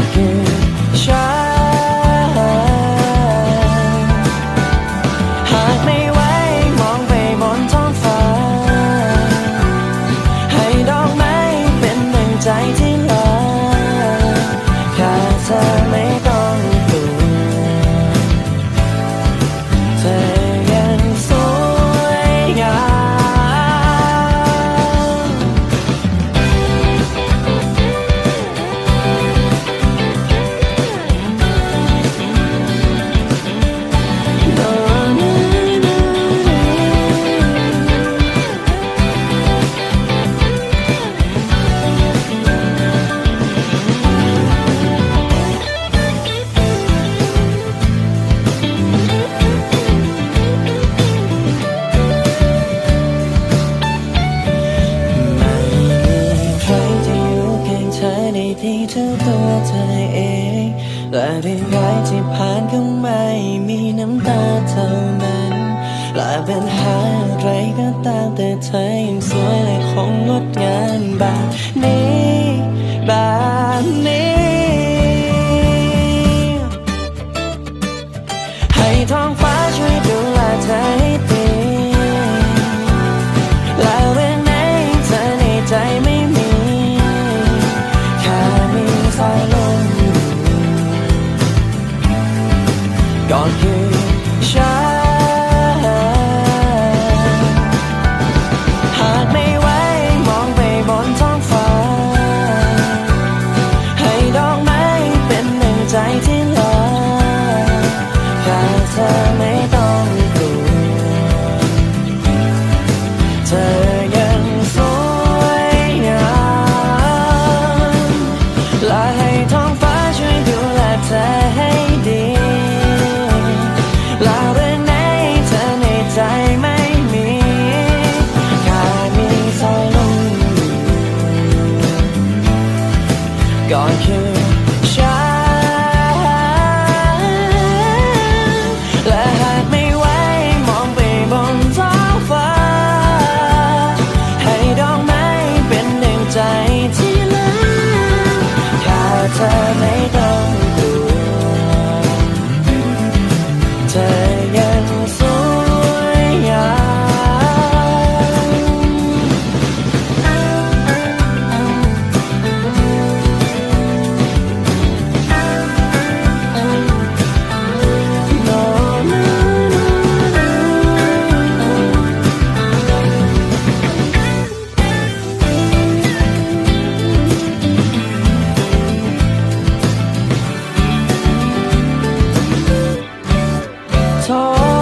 again. ที่เธอตัวเธอเองและเรื่องร้ายที่ผ่านก็ไม่มีน้ำตาเท่านั้นและปัญหาอะไรก็ตามแต่เธอยังสวยและคงงดงามแบบนี้แบบนี้ ก่อนคือฉัน God can Oh.